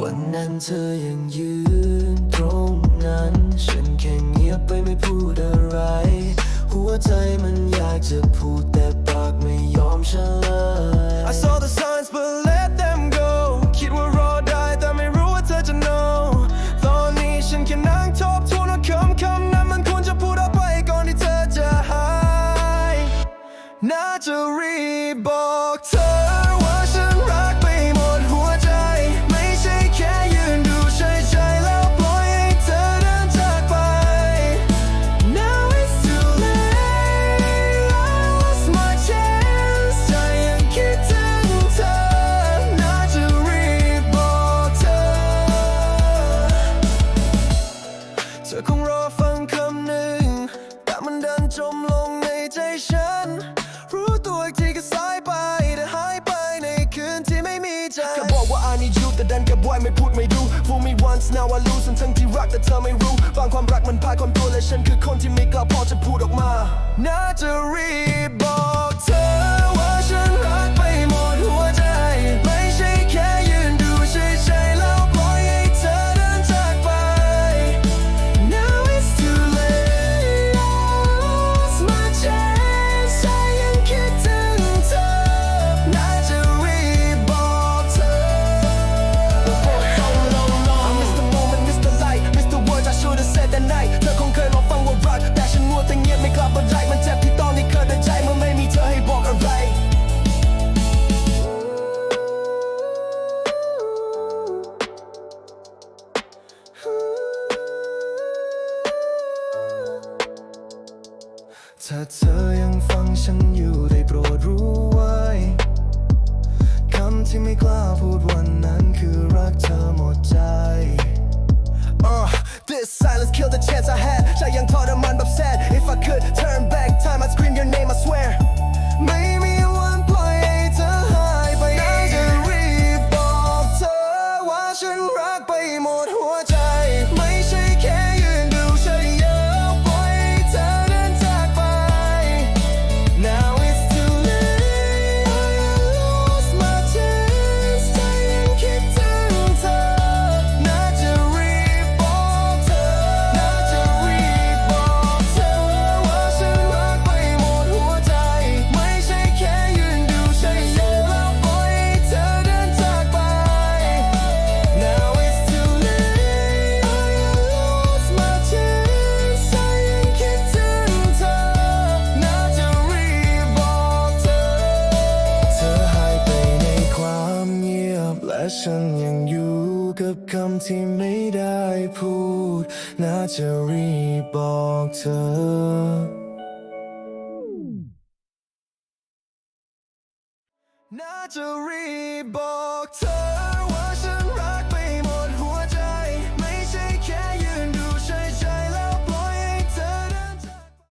วันนั้นเธอยังยืนตรงนั้น ฉันแค่เงียบไปไม่พูดอะไร หัวใจมันอยากจะพูดแต่ปากไม่ยอมเฉลย I saw the signs but let them go คิดว่ารอได้แต่ไม่รู้ว่าเธอจะ know ตอนนี้ฉันแค่นั่งทบทวนว่าคำคำนั้นมันควรจะพูดออกไปก่อนที่เธอจะหาย น่าจะรีบบอกเธอ ดันกับไว้ไม่พูดไม่ดู Fool me once now I lose ทั้งที่รักแต่เธอไม่รู้บางความรักมันพายความตัวและฉันคือคนที่ไม่กล้าพอจะพูดออกมาน่าจะรี ถ้าเธอยังฟังฉันอยู่ได้โปรดรู้ไว้ คำที่ไม่กล้าพูดวันนั้นคือรักเธอหมดใจ Uh, this silence killed the chance I had ใจยังทรมานแบบ sad If I could turn back time I'd scream your name I swear ไม่มีวันปล่อยให้เธอหายไปน่าจะรีบบอกเธอว่าฉันรักไปหมดหัวใจ ฉันยังอยู่กับคำที่ไม่ได้พูด น่าจะรีบบอกเธอน่าจะรีบบอกเธอ